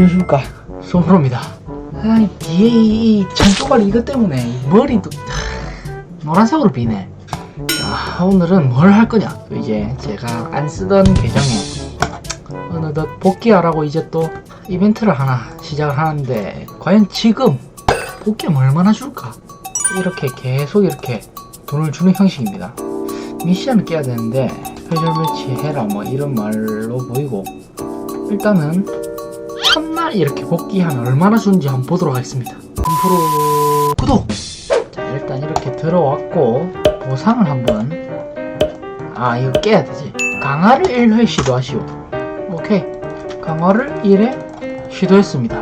안녕하십니까 소프로입니다. 아 뒤에 이, 이 잔쪼가리 이것 때문에 이 머리도 하, 노란색으로 비네. 자 오늘은 뭘 할 거냐? 또 이제 제가 안 쓰던 계정에 어느덧 복귀하라고 이제 또 이벤트를 하나 시작을 하는데 과연 지금 복귀하면 얼마나 줄까? 이렇게 계속 이렇게 돈을 주는 형식입니다. 미션을 깨야 되는데 회절 매치 해라 뭐 이런 말로 보이고 일단은 이렇게 복귀하면 얼마나 주는지 한번 보도록 하겠습니다. 컴프로 구독! 자, 일단 이렇게 들어왔고, 보상을 한번. 아, 이거 깨야 되지. 강화를 1회 시도하시오. 오케이. 강화를 1회 시도했습니다.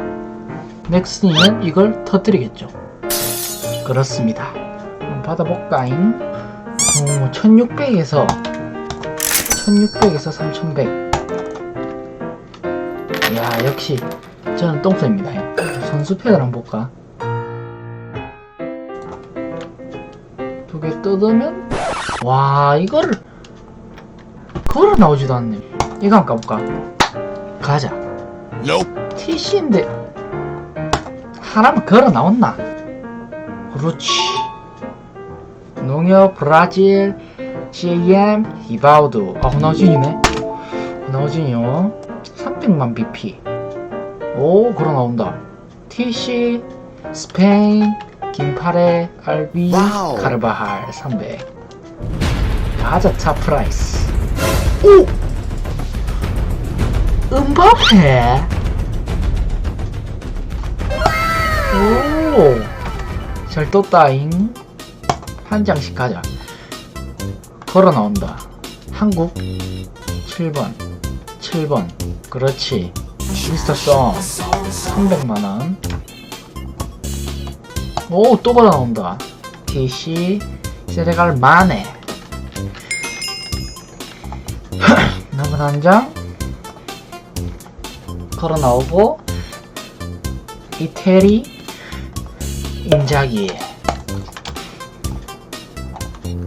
넥슨이면 이걸 터뜨리겠죠. 그렇습니다. 한번 받아볼까잉? 오, 1600에서, 1600에서 3100. 야 역시 저는 똥쌤입니다. 선수 패널 한번 볼까? 두 개 뜯으면? 와 이거를 그거를 나오지도 않네. 이거 한번 까볼까? 가자. TC인데 하나만 걸어 나왔나? 그렇지. 농협 브라질 CM 히바우드 아 호나우진이네. 호나우진이요 300만 BP 오 그러 나온다. TC 스페인 김파레 알비 와우. 카르바할 300 가자 차 프라이스. 오! 음바페 오 잘 떴다잉. 한 장씩 가자. 걸어 나온다. 한국 7번. 7번. 그렇지 미스터 썸 300만원. 오 또 받아 나온다. TC 세레갈 마네 남은 한장. 걸어 나오고 이태리 인자기.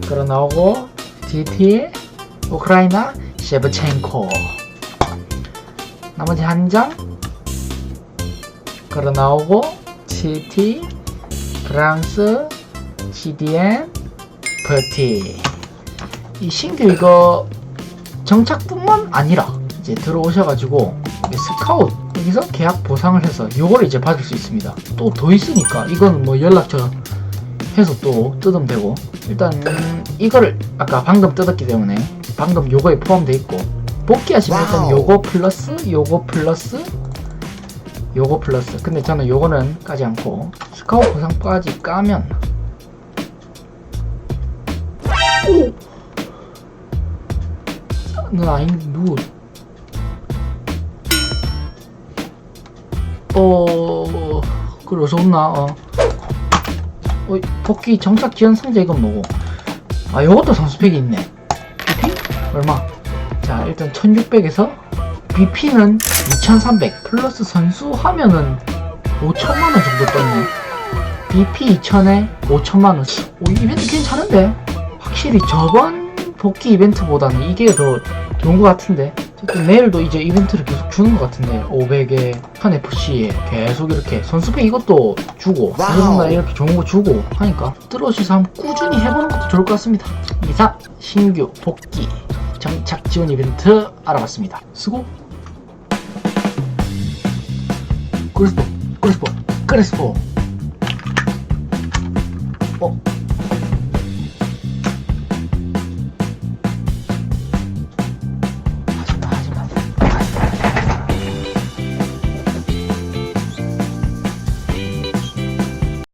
걸어 나오고 DT 우크라이나 셰브첸코 나머지 한 장 걸어 나오고 CT 프랑스 CDN 버티 이 신규 이거 정착뿐만 아니라 이제 들어오셔가지고 스카웃 여기서 계약 보상을 해서 요걸 이제 받을 수 있습니다. 또 더 있으니까 이건 뭐 연락처 해서 또 뜯으면 되고. 일단 이거를 아까 방금 뜯었기 때문에 방금 요거에 포함되어 있고 복귀하시면 일단. 요거 플러스 요거 플러스 요거 플러스 근데 저는 요거는 까지 않고 스카웃 보상까지 까면 오! 너 아니 누구 어 그래 어서 온나 어. 어 복귀 정착 지원 상자 이건 뭐고 아 요것도 선수팩이 있네? 얼마? 자 일단 1600에서 BP는 2300 플러스 선수 하면은 5천만원 정도 떴네. BP 2000에 5천만원. 오 이벤트 괜찮은데? 확실히 저번 복귀 이벤트보다는 이게 더 좋은 것 같은데? 어쨌든 내일도 이제 이벤트를 계속 주는 것 같은데 500에 1000FC에 계속 이렇게 선수팩 이것도 주고. 그러나 이렇게 좋은 거 주고 하니까 들어오셔서 한번 꾸준히 해보는 것도 좋을 것 같습니다. 이상 신규 복귀 정착 지원 이벤트 알아봤습니다. 수고. 크리스포 크리스포 크리스포 어